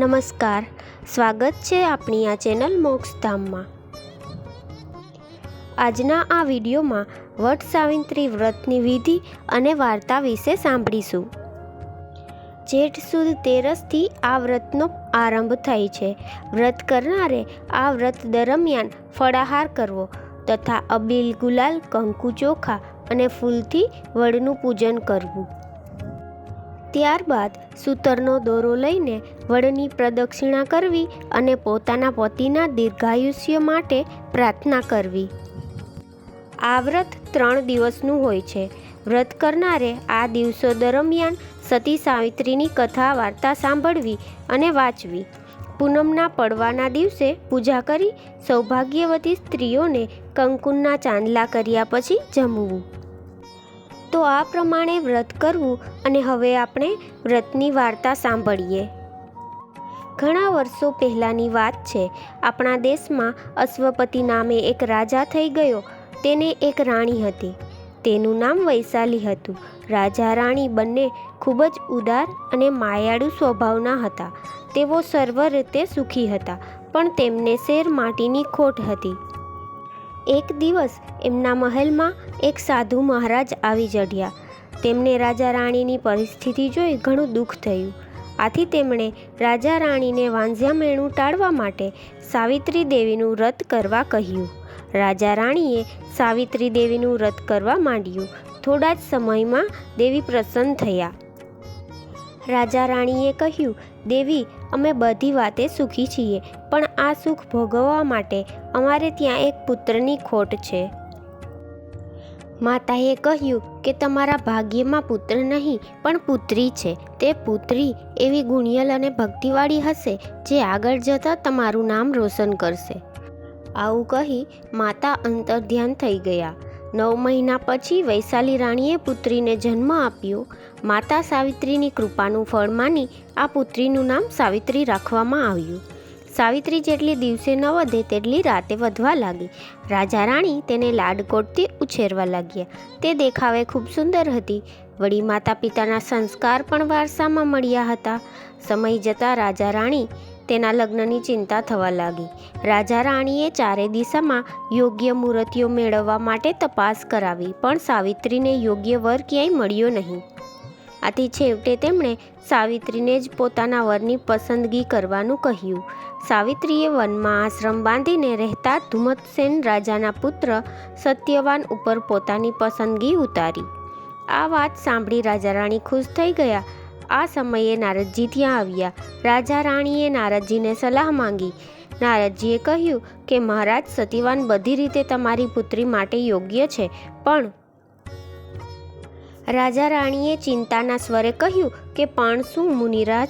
નમસ્કાર. સ્વાગત છે આપણી આ ચેનલ મોક્ષધામમાં આજના આ વિડીયોમાં વટ સાવિત્રી વ્રતની વિધિ અને વાર્તા વિશે સાંભળીશું. જેઠ સુદ તેરસથી આ વ્રતનો આરંભ થાય છે. વ્રત કરનારે આ વ્રત દરમિયાન ફળાહાર કરવો તથા અબીલ ગુલાલ, કંકુ ચોખા અને ફૂલથી વડનું પૂજન કરવું. ત્યારબાદ સૂતરનો દોરો લઈને વડની પ્રદક્ષિણા કરવી અને પોતાના પતિના દીર્ઘાયુષ્ય માટે પ્રાર્થના કરવી. આ વ્રત ત્રણ દિવસનું હોય છે. વ્રત કરનારે આ દિવસો દરમિયાન સતી સાવિત્રીની કથા વાર્તા સાંભળવી અને વાંચવી. પૂનમના પડવાના દિવસે પૂજા કરી સૌભાગ્યવતી સ્ત્રીઓને કંકુના ચાંદલા કર્યા પછી જમવું. તો આ પ્રમાણે વ્રત કરવું અને હવે આપણે વ્રતની વાર્તા સાંભળીએ. ઘણા વર્ષો પહેલાંની વાત છે. આપણા દેશમાં અશ્વપતિ નામે એક રાજા થઈ ગયો. તેને એક રાણી હતી. તેનું નામ વૈશાલી હતું. રાજા રાણી બંને ખૂબ જ ઉદાર અને માયાળુ સ્વભાવના હતા. તેઓ સર્વ રીતે સુખી હતા, પણ તેમને શેર માટીની ખોટ હતી. એક દિવસ એમના મહેલમાં એક સાધુ મહારાજ આવી ચઢ્યા. તેમને રાજા રાણીની પરિસ્થિતિ જોઈ ઘણું દુઃખ થયું. આથી તેમણે રાજા રાણીને વાંઝ્યા મેણું ટાળવા માટે સાવિત્રી દેવીનું વ્રત કરવા કહ્યું. રાજા રાણીએ સાવિત્રી દેવીનું વ્રત કરવા માંડ્યું. થોડા જ સમયમાં દેવી પ્રસન્ન થયા. રાજા રાણીએ કહ્યું, દેવી, અમે બધી વાતે સુખી છીએ, પણ આ સુખ ભોગવવા માટે અમારે ત્યાં એક પુત્રની ખોટ છે. માતાએ કહ્યું કે, તમારા ભાગ્યમાં પુત્ર નહીં, પણ પુત્રી છે. તે પુત્રી એવી ગુણિયલ અને ભક્તિવાળી હશે, જે આગળ જતાં તમારું નામ રોશન કરશે. આવું કહી માતા અંતર્ધ્યાન થઈ ગયા. નવ મહિના પછી વૈશાલી રાણીએ પુત્રીને જન્મ આપ્યો. માતા સાવિત્રીની કૃપાનું ફળ માની આ પુત્રીનું નામ સાવિત્રી રાખવામાં આવ્યું. સાવિત્રી જેટલી દિવસે ન વધે તેટલી રાતે વધવા લાગી. રાજા રાણી તેને લાડકોટથી ઉછેરવા લાગ્યા. તે દેખાવે ખૂબ સુંદર હતી. વળી માતા પિતાના સંસ્કાર પણ વારસામાં મળ્યા હતા. સમય જતાં રાજા રાણી તેના લગ્નની ચિંતા થવા લાગી. રાજા રાણીએ ચારે દિશામાં યોગ્ય મૂર્તિઓ મેળવવા માટે તપાસ કરાવી, પણ સાવિત્રીને યોગ્ય વર ક્યાંય મળ્યો નહીં. આથી છેવટે તેમણે સાવિત્રીને જ પોતાના વરની પસંદગી કરવાનું કહ્યું. સાવિત્રીએ વનમાં આશ્રમ બાંધીને રહેતા ધુમતસેન રાજાના પુત્ર સત્યવાન ઉપર પોતાની પસંદગી ઉતારી. આ વાત સાંભળી રાજા રાણી ખુશ થઈ ગયા આ સમયે નારદજી ત્યાં આવ્યા. રાજા રાણીએ નારદજીને સલાહ માંગી. નારદજીએ કહ્યું કે, મહારાજ, સતીવાન બધી રીતે તમારી પુત્રી માટે યોગ્ય છે, પણ રાજા રાણીએ ચિંતાના સ્વરે કહ્યું કે, પણ શું, મુનિરાજ?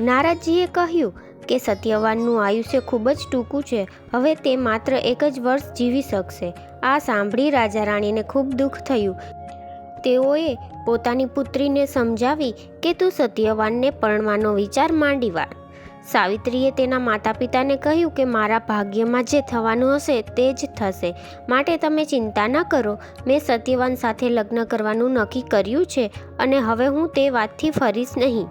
નારદજીએ કહ્યું કે, સત્યવાનનું આયુષ્ય ખૂબ જ ટૂંકું છે, હવે તે માત્ર એક જ વર્ષ જીવી શકશે. આ સાંભળી રાજા રાણીને ખૂબ દુઃખ થયું. તેઓએ પોતાની પુત્રીને સમજાવી કે તું સત્યવાનને પરણવાનો વિચાર માંડી વાળ. સાવિત્રીએ તેના માતા પિતાને કહ્યું કે મારા ભાગ્યમાં જે થવાનું હશે તે જ થશે. માટે તમે ચિંતા ન કરો. મેં સત્યવાન સાથે લગ્ન કરવાનું નક્કી કર્યું છે અને હવે હું તે વાતથી ફરીશ નહીં.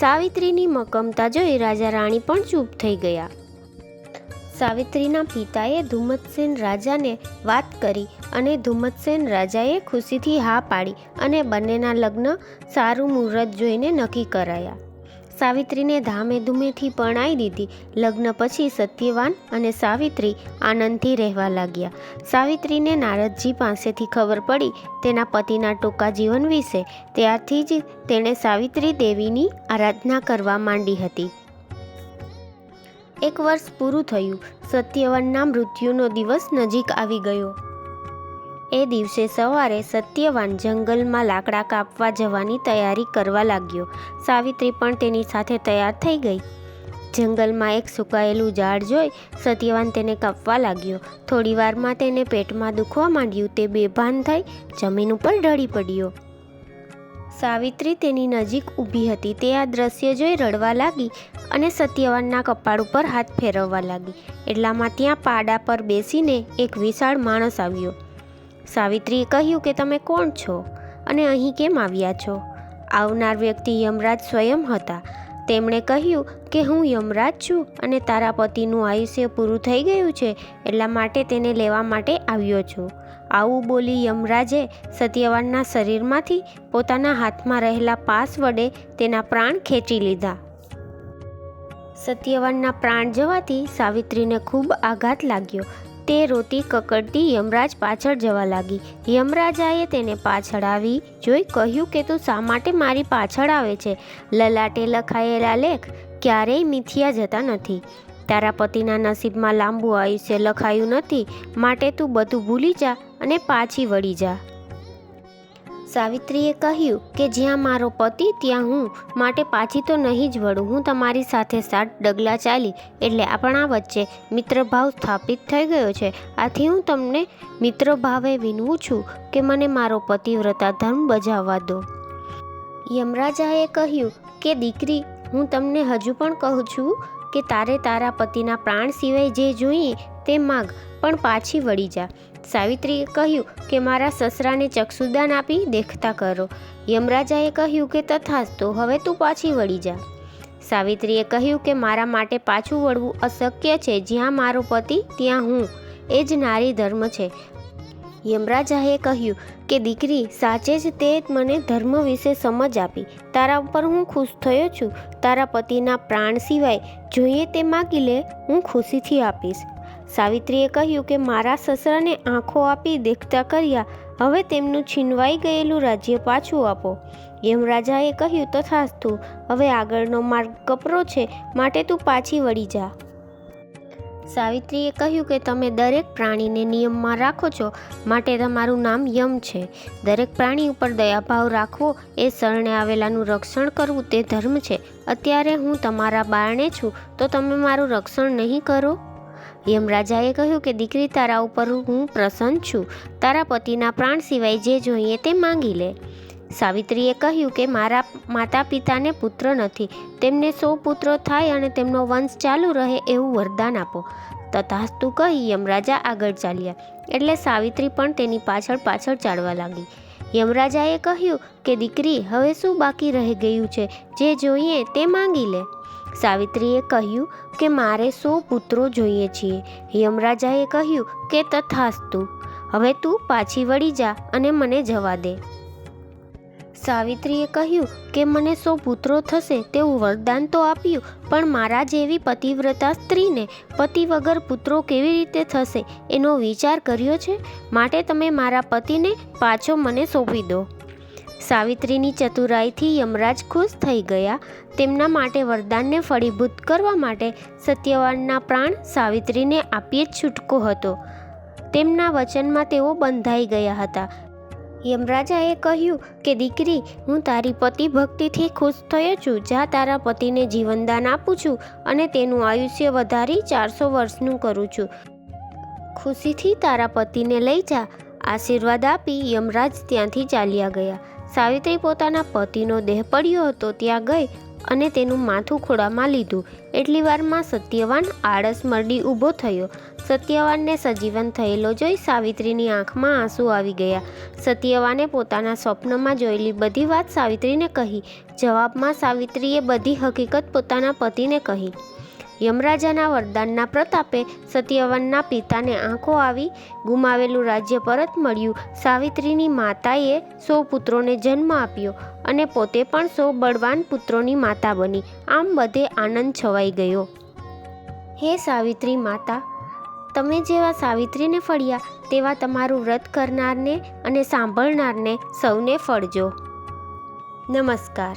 સાવિત્રીની મકમતા જોઈ રાજા રાણી પણ ચૂપ થઈ ગયા. સાવિત્રીના પિતાએ ધુમ્મતસેન રાજાને વાત કરી અને ધુમ્મતસેન રાજાએ ખુશીથી હા પાડી અને બંનેના લગ્ન સારું મુહૂર્ત જોઈને નક્કી કરાયા. સાવિત્રીને ધામે ધૂમેથી પરણાઈ દીધી. લગ્ન પછી સત્યવાન અને સાવિત્રી આનંદથી રહેવા લાગ્યા. સાવિત્રીને નારદજી પાસેથી ખબર પડી તેના પતિના ટૂંકા જીવન વિશે. ત્યારથી જ તેણે સાવિત્રી દેવીની આરાધના કરવા માંડી હતી. એક વર્ષ પૂરું થયું. સત્યવાનના મૃત્યુનો દિવસ નજીક આવી ગયો. એ દિવસે સવારે સત્યવાન જંગલમાં લાકડા કાપવા જવાની તૈયારી કરવા લાગ્યો. સાવિત્રી પણ તેની સાથે તૈયાર થઈ ગઈ. જંગલમાં એક સુકાયેલું ઝાડ જોઈ સત્યવાન તેને કાપવા લાગ્યો. થોડીવારમાં તેને પેટમાં દુખવા માંડ્યું. તે બેભાન થઈ જમીન ઉપર ઢળી પડ્યો. સાવિત્રી તેની નજીક ઊભી હતી. તે આ દ્રશ્ય જોઈ રડવા લાગી અને સત્યવાનના કપાળ ઉપર હાથ ફેરવવા લાગી. એટલામાં ત્યાં પાડા પર બેસીને એક વિશાળ માણસ આવ્યો. સાવિત્રીએ કહ્યું કે, તમે કોણ છો? અને અહીં કેમ આવ્યા છો? આવનાર વ્યક્તિ યમરાજ સ્વયં હતા. તેમણે કહ્યું કે, હું યમરાજ છું અને તારા પતિનું આયુષ્ય પૂરું થઈ ગયું છે, એટલા માટે તેને લેવા માટે આવ્યો છું. આવું બોલી યમરાજે સત્યવાનના શરીરમાંથી પોતાના હાથમાં રહેલા પાસ વડે તેના પ્રાણ ખેંચી લીધા. સત્યવાનના પ્રાણ જવાથી સાવિત્રીને ખૂબ આઘાત લાગ્યો. તે રોતી કકડતી યમરાજ પાછળ જવા લાગી. યમરાજાએ તેને પાછળ આવી જોઈ કહ્યું કે તું શા માટે મારી પાછળ આવે છે? લલાટે લખાયેલા લેખ ક્યારેય મિથિયા જતા નથી. તારા પતિના નસીબમાં લાંબુ આયુષ્ય લખાયું નથી, માટે તું બધું ભૂલી જા અને પાછી વળી જા. સાવિત્રીએ કહ્યું કે જ્યાં મારો પતિ, ત્યાં હું, માટે પાછી તો નહીં જ વળું. હું તમારી સાથે સાત ડગલા ચાલી, એટલે આપણા વચ્ચે મિત્રભાવ સ્થાપિત થઈ ગયો છે. આથી હું તમને મિત્રભાવે વિનવું છું કે મને મારો પતિવ્રતા ધર્મ બજાવવા દો. યમરાજાએ કહ્યું કે, દીકરી, હું તમને હજુ પણ કહું છું કે તારે તારા પતિના પ્રાણ સિવાય જે જોઈએ તે માગ, પણ પાછી વળી જા. સાવિત્રીએ કહ્યું કે મારા સસરાને ચક્ષુદાન આપી દેખતા કરો. યમરાજાએ કહ્યું કે તથાસ્તુ હવે તું પાછી વળી જા. સાવિત્રીએ કહ્યું કે મારા માટે પાછું વળવું અશક્ય છે. જ્યાં મારો પતિ, ત્યાં હું. એ જ નારી ધર્મ છે. યમરાજાએ કહ્યું કે, દીકરી, સાચે જ તે મને ધર્મ વિશે સમજ આપી. તારા ઉપર હું ખુશ થયો છું. તારા પતિના પ્રાણ સિવાય જોઈએ તે માગી લે, હું ખુશીથી આપીશ. સાવિત્રીએ કહ્યું કે, મારા સસરાને આંખો આપી દેખતા કર્યા. હવે તેમનું છીનવાઈ ગયેલું રાજ્ય પાછું આપો. યમરાજાએ કહ્યું, તથાસ્તુ. હવે આગળનો માર્ગ કપરો છે. માટે તું પાછી વળી જા. સાવિત્રીએ કહ્યું કે તમે દરેક પ્રાણીને નિયમમાં રાખો છો, માટે તમારું નામ યમ છે. દરેક પ્રાણી ઉપર દયાભાવ રાખવો એ શરણે આવેલાનું રક્ષણ કરવું તે ધર્મ છે. અત્યારે હું તમારા બારણે છું, તો તમે મારું રક્ષણ નહીં કરો? યમરાજાએ કહ્યું કે દીકરી તારા ઉપર હું પ્રસન્ન છું. તારા પતિના પ્રાણ સિવાય જે જોઈએ તે માંગી લે. સાવિત્રીએ કહ્યું કે મારા માતા પિતાને પુત્ર નથી. તેમને સો પુત્રો થાય અને તેમનો વંશ ચાલુ રહે એવું વરદાન આપો. તથાસ્તુ કહી યમરાજા આગળ ચાલ્યા. એટલે સાવિત્રી પણ તેની પાછળ પાછળ ચાલવા લાગી. યમરાજાએ કહ્યું કે દીકરી, હવે શું બાકી રહી ગયું છે? જે જોઈએ તે માંગી લે. સાવિત્રીએ કહ્યું કે મારે સો પુત્રો જોઈએ છીએ. યમરાજાએ કહ્યું કે તથાસ્તુ, હવે તું પાછી વળી જા અને મને જવા દે. સાવિત્રીએ કહ્યું કે મને સો પુત્રો થશે તેવું વરદાન તો આપ્યું, પણ મારા જેવી પતિવ્રતા સ્ત્રીને પતિ વગર પુત્રો કેવી રીતે થશે એનો વિચાર કર્યો છે? માટે તમે મારા પતિને પાછો મને સોંપી દો. સાવિત્રીની ચતુરાઈથી યમરાજ ખુશ થઈ ગયા. તેમના માટે વરદાનને ફળીભૂત કરવા માટે સત્યવાનના પ્રાણ સાવિત્રીને આપીએ જ છૂટકો હતો. તેમના વચનમાં તેઓ બંધાઈ ગયા હતા. યમરાજાએ કહ્યું કે, દીકરી, હું તારી પતિ ભક્તિથી ખુશ થયો છું. જ્યાં તારા પતિને જીવનદાન આપું છું અને તેનું આયુષ્ય વધારી ચારસો વર્ષનું કરું છું. ખુશીથી તારા પતિને લઈ જા. આશીર્વાદ આપી યમરાજ ત્યાંથી ચાલ્યા ગયા. સાવિત્રી પોતાના પતિનો દેહ પડ્યો હતો. ત્યાં ગઈ અને તેનું માથું ખોળામાં લીધું. એટલી વારમાં સત્યવાન આળસ મરડી ઊભો થયો. સત્યવાનને સજીવન થયેલો જોઈ સાવિત્રીની આંખમાં આંસુ આવી ગયા. સત્યવાને પોતાના સ્વપ્નમાં જોયેલી બધી વાત સાવિત્રીને કહી. જવાબમાં સાવિત્રીએ બધી હકીકત પોતાના પતિને કહી. યમરાજાના વરદાનના પ્રતાપે સત્યવાનના પિતાને આંખો આવી ગુમાવેલું રાજ્ય પરત મળ્યું. સાવિત્રીની માતાએ સો પુત્રોને જન્મ આપ્યો અને પોતે પણ સો બળવાન પુત્રોની માતા બની. આમ બધે આનંદ છવાઈ ગયો. હે સાવિત્રી માતા, તમે જેવા સાવિત્રીને ફળ્યા, તેવા તમારું વ્રત કરનારને અને સાંભળનારને સૌને ફળજો. નમસ્કાર.